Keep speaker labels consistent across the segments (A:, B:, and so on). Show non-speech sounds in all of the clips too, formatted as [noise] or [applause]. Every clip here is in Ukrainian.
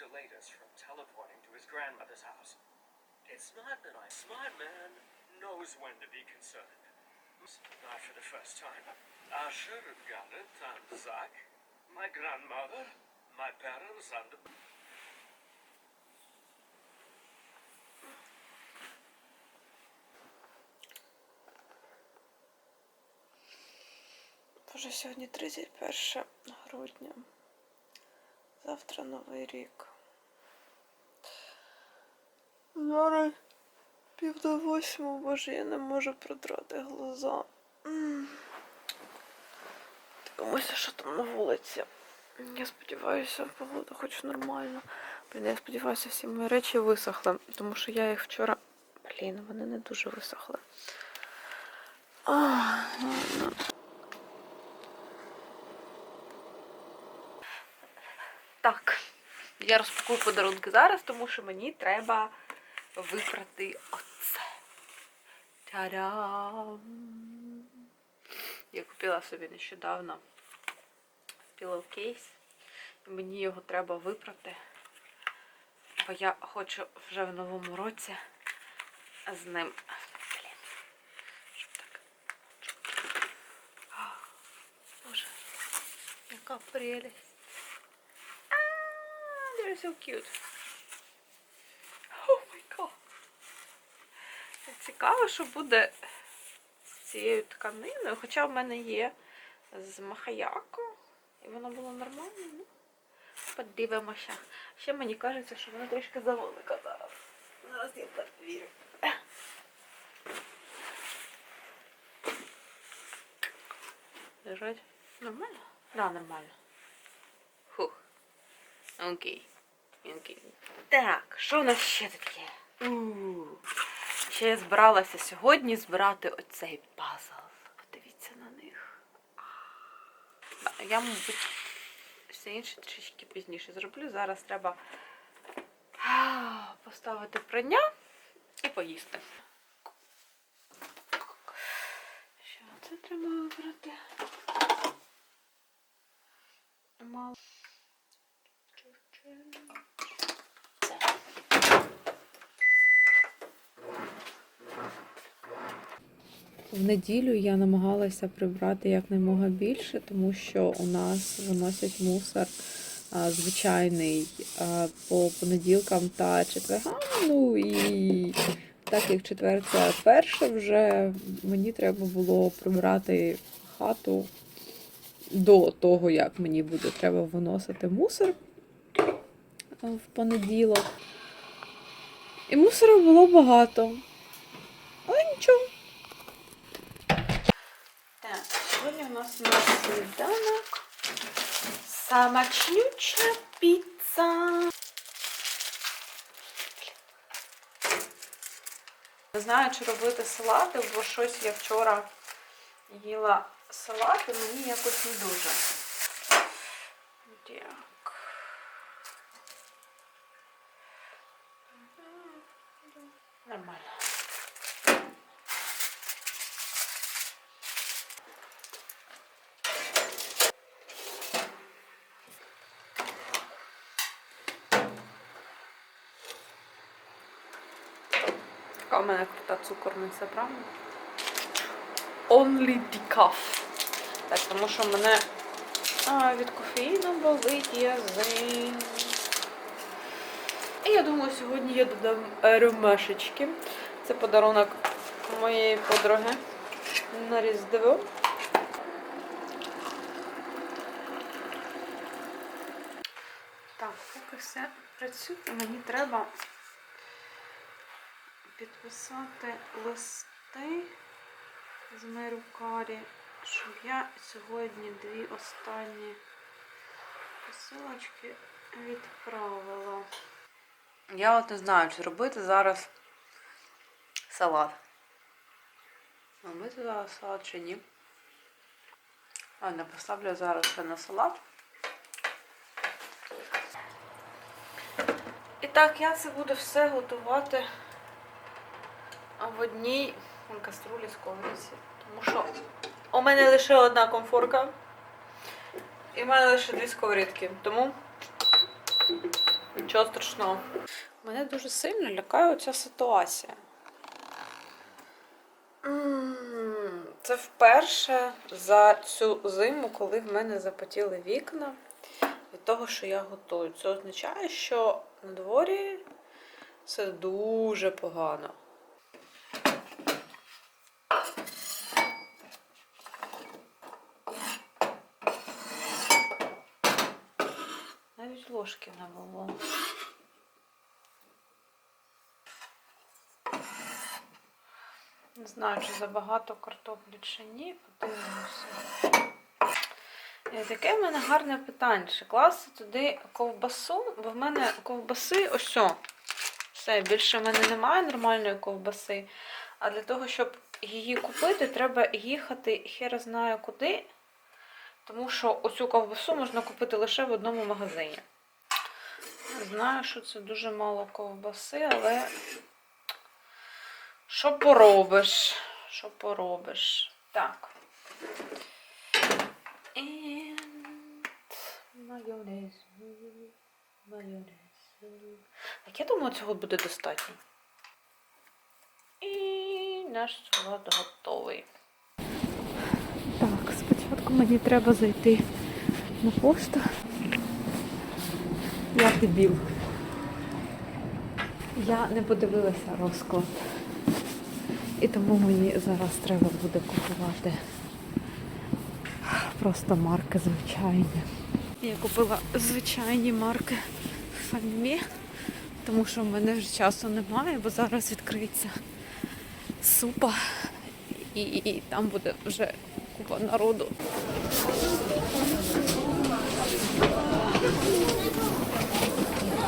A: delayed us from teleporting to his grandmother's house. It's not that I smart man knows when to be concerned. Not for the first time. Asher, Garrett, and Zach, my grandmother, my parents, and
B: Боже, сьогодні 31 грудня. Завтра Новий рік. Зараз пів до восьмого, боже, я не можу продрати глаза. Дивимося, що там на вулиці. Я сподіваюся, погода хоч нормальна. Блін, я сподіваюся, всі мої речі висохли, тому що я їх вчора. Блін, вони не дуже висохли. Ах. Так, я розпакую подарунки зараз, тому що мені треба випрати оце. Та-дам! Я купила собі нещодавно пілоу-кейс. Мені його треба випрати. Бо я хочу вже в новому році з ним. Блін. Щоб так. Боже, яка прелість. They're so cute. Цікаво, що буде з цією тканиною, хоча в мене є з махаяко, і воно було нормально. Ну, подивимося. Ще мені кажеться, що вона трішки завелика зараз. Зараз я перевірю. Лежать. Нормально? Да, нормально. Фух. Окей. Окей. Так, що у нас ще таке? Ще я збиралася сьогодні збирати оцей пазл. Подивіться на них. Я, мабуть, все інше трішки пізніше зроблю. Зараз треба поставити прання і поїсти. Що це треба вибрати? Мало. В неділю я намагалася прибрати якнаймога більше, тому що у нас виносять мусор а, звичайний а, по понеділкам та четвергам. Ну і так як четвер це перше вже, мені треба було прибрати хату до того, як мені буде треба виносити мусор в понеділок. І мусору було багато. Але нічого. Так, сьогодні у нас на сніданок самочнюча піца. Не знаю, чи робити салати, бо щось я вчора їла салат і мені якось не дуже. Так. Нормально. Така у мене крута цукорниця, правда? Only decaf. Так, тому що мене а, від кофеїну болить язик. І я думаю, сьогодні я додам ромашечки. Це подарунок моєї подруги на Різдво. Так, поки все працює, мені треба підписати листи з Мерукарі, щоб я сьогодні дві останні посилочки відправила. Я от не знаю, чи робити зараз салат. Робити зараз салат чи ні. А, не поставлю зараз це на салат. І так, я це буду все готувати в одній каструлі сковорідці. Тому що у мене лише одна комфорка. І в мене лише дві сковорідки. Тому Нічого страшного. Мене дуже сильно лякає ця ситуація. Це вперше за цю зиму, коли в мене запотіли вікна від того, що я готую. Це означає, що на дворі все дуже погано. Ложки не було. Не знаю, чи забагато картоплі чи ні, подивимося. Таке в мене гарне питання. Класти туди ковбасу, бо в мене ковбаси ось. о. Все, більше в мене немає нормальної ковбаси. А для того, щоб її купити, треба їхати хер знає куди. Тому що оцю ковбасу можна купити лише в одному магазині. Знаю, що це дуже мало ковбаси, але що поробиш? Що поробиш? Так. And майонез. Майонез. Так, я думаю, цього буде достатньо. І наш салат готовий. Так, спочатку мені треба зайти на пошту. Я дебіл. Я не подивилася розклад. І тому мені зараз треба буде купувати просто марки звичайні. Я купила звичайні марки Фамі, тому що в мене вже часу немає, бо зараз відкриється супа і, і, і там буде вже купа народу.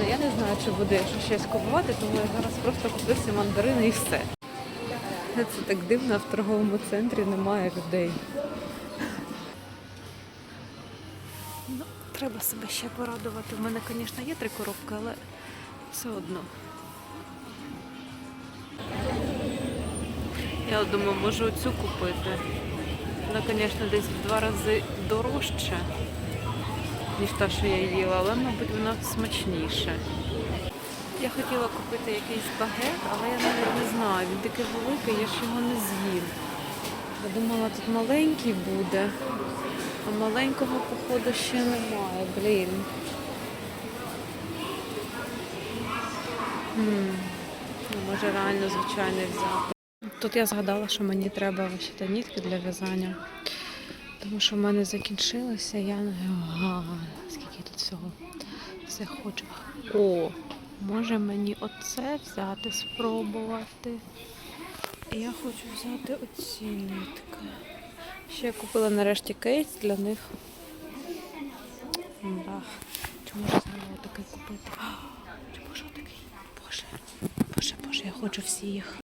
B: Ладно, я не знаю, чи буде щось купувати, тому я зараз просто куплю всі мандарини і все. Це так дивно, в торговому центрі немає людей. Ну, треба себе ще порадувати. У мене, звісно, є три коробки, але все одно. Я думаю, можу оцю купити. Вона, звісно, десь в два рази дорожча, ніж та, що я їла, але, мабуть, вона смачніша. Я хотіла купити якийсь багет, але я навіть не знаю. Він такий великий, я ж його не з'їм. Я думала, тут маленький буде, а маленького, походу, ще немає. Блін. М, ну, Може реально звичайний взяти. Тут я згадала, що мені треба вишити нітки для в'язання. Тому що в мене закінчилося, я не Ага, скільки тут всього все хочу. О, може мені оце взяти, спробувати. Я хочу взяти оці нитки. Ще я купила нарешті кейс для них. Бах. Чи може знову такий купити? [gasps] Боже такий? Боже, боже, боже, я хочу всі їх.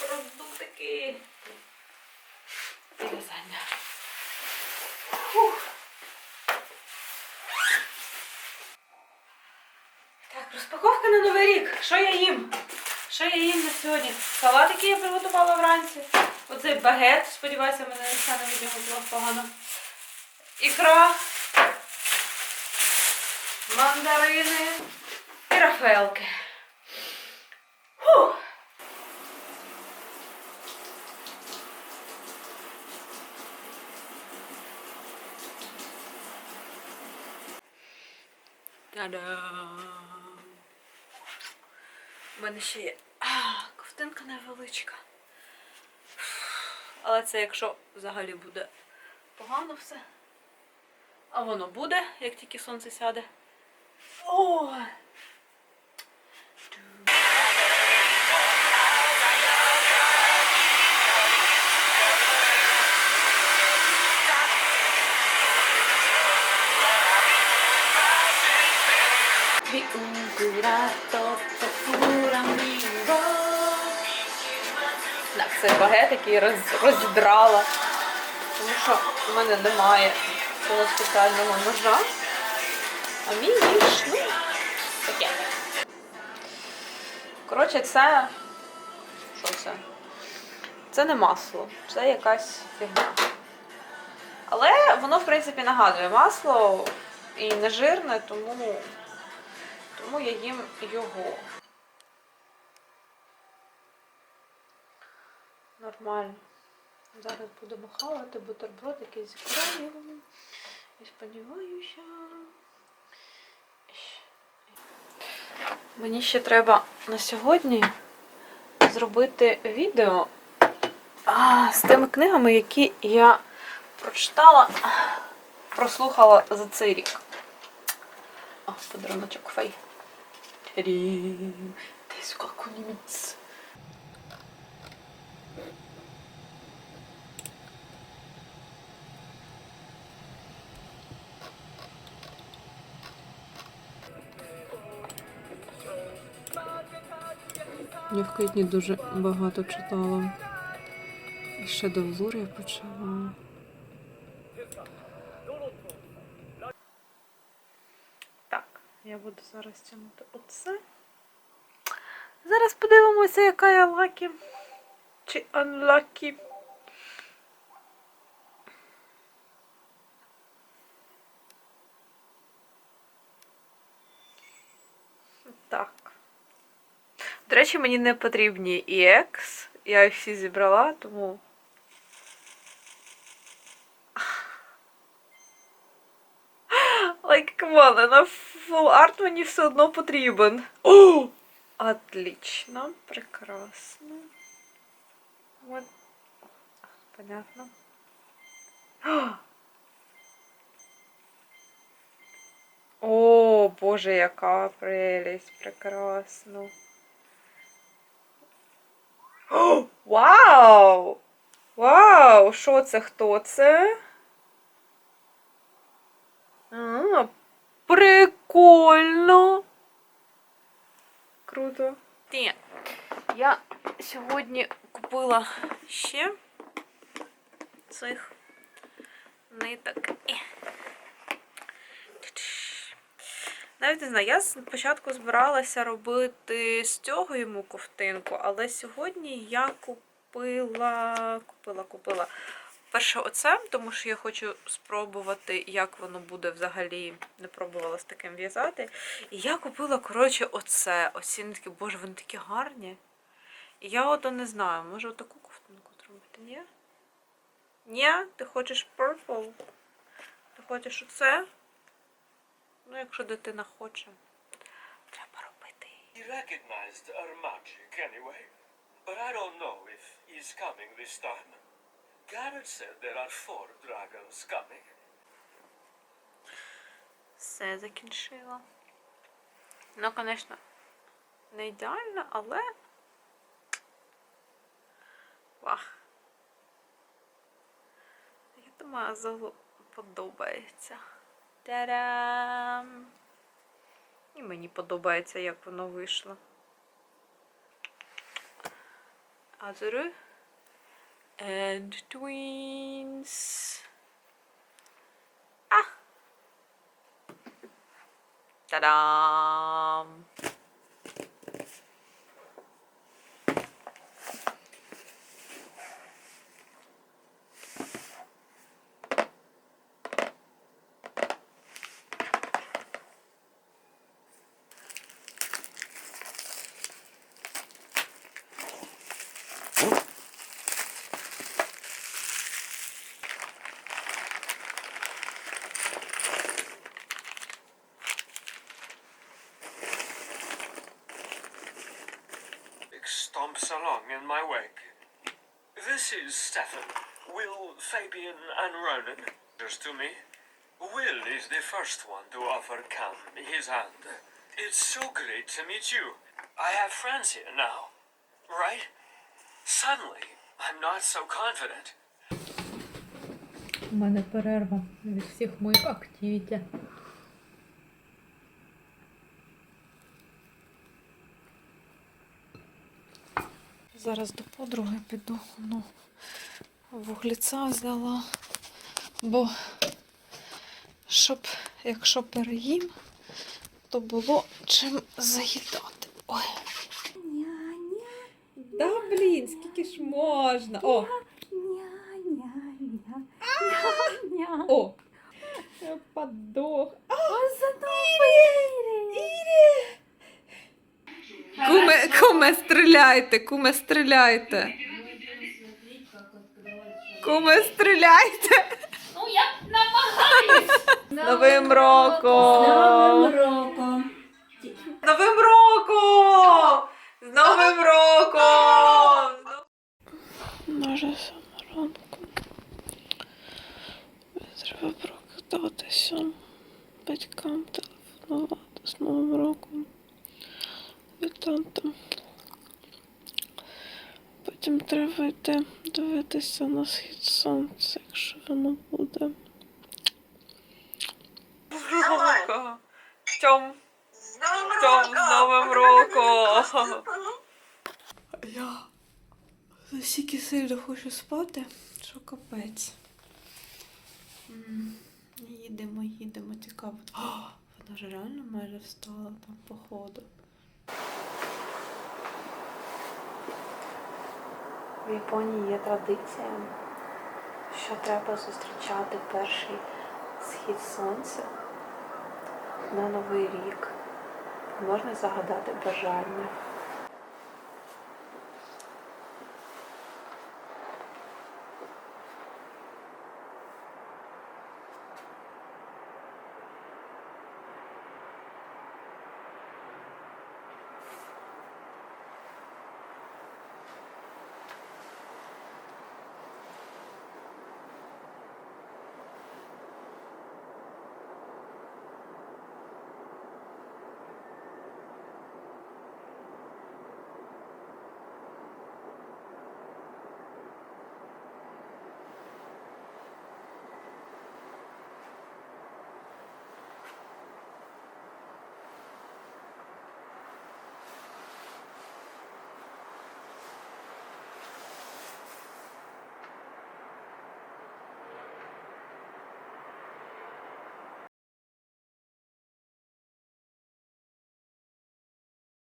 B: Продуктики. І в'язання. Так, розпаковка на Новий рік. Що я їм? Що я їм на сьогодні? Салат, який я приготувала вранці. Оцей багет. Сподіваюся, мене не стане від нього було погано. Ікра. Мандарини. І рафаелки. Фух. Та-дам! У мене ще є ковтинка невеличка. Але це якщо взагалі буде погано все. А воно буде, як тільки сонце сяде. О! Так, це багет, роз, розідрала. Тому що в мене немає цього спеціального ножа. А мій ніж, ну, таке. Коротше, це. Що це? Це не масло, це якась фігня. Але воно, в принципі, нагадує масло і не жирне, тому, тому я їм його. Нормально. Зараз будемо хавати бутерброд якийсь з ікрою. І сподіваюся. Мені ще треба на сьогодні зробити відео з тими книгами, які я прочитала, прослухала за цей рік. О, подаруночок фей. Рі. Тискакуніміц. Я в квітні дуже багато читала. І ще до Влур я почала. Так, я буду зараз тягнути оце. Зараз подивимося, яка я лакі. Чи unlucky. Так. До речі, мені не потрібні EX. Я їх всі зібрала, тому. Like, come on, art мені все одно потрібен. О! Отлично, прекрасно. Вот. Понятно. О, боже, яка прелість, прекрасно. О, вау! Вау! Що це? Хто це? А, прикольно. Круто. Ні. Я сьогодні купила ще цих ниток. Навіть не знаю, я спочатку збиралася робити з цього йому ковтинку, але сьогодні я купила, купила, купила перше оце, тому що я хочу спробувати, як воно буде взагалі. Не пробувала з таким в'язати. І я купила, коротше, оце. Нитки, боже, вони такі гарні. І я ото не знаю, може отаку ковтинку зробити, ні? Ні? Ти хочеш purple? Ти хочеш оце? Ну, якщо дитина хоче, треба робити.
A: He recognized our magic anyway. But I don't know if he's coming this time. Garrett said there are four dragons coming.
B: Все закінчила. Ну, звісно, не ідеально, але. Вах. Я думаю, Азову подобається. Та-дам! І мені подобається, як воно вийшло. Азуру. And twins. А! Та-дам!
A: in my wake. This is Stefan, Will, Fabian, and Ronan. Just to me. Will is the first one to offer Cam his hand. It's so great to meet you. I have friends here now, right? Suddenly, I'm not so confident.
B: У мене перерва від всіх моїх активітів. Зараз до подруги піду. Ну, вугліця взяла. Бо щоб, якщо переїм, то було чим заїдати. Ой. Да, блін, скільки ж можна? О, о. Подох. Куме, куме, стріляйте, куме, стріляйте. Куме, стріляйте.
C: Ну, я намагаюсь.
B: Новим роком!
C: Новим роком.
B: Новим роком! З Новим роком! Може саморанку. Треба прокидатися. Батькам телефонувати з Новим роком. Вітати. Потім треба йти дивитися на схід сонця, якщо воно буде. Тьом. Тьом, з Новим роком! Я настільки сильно хочу спати, що капець. Їдемо, їдемо, цікаво. О, вона ж реально майже встала там походу. В Японії є традиція, що треба зустрічати перший схід сонця на Новий рік. Можна загадати бажання.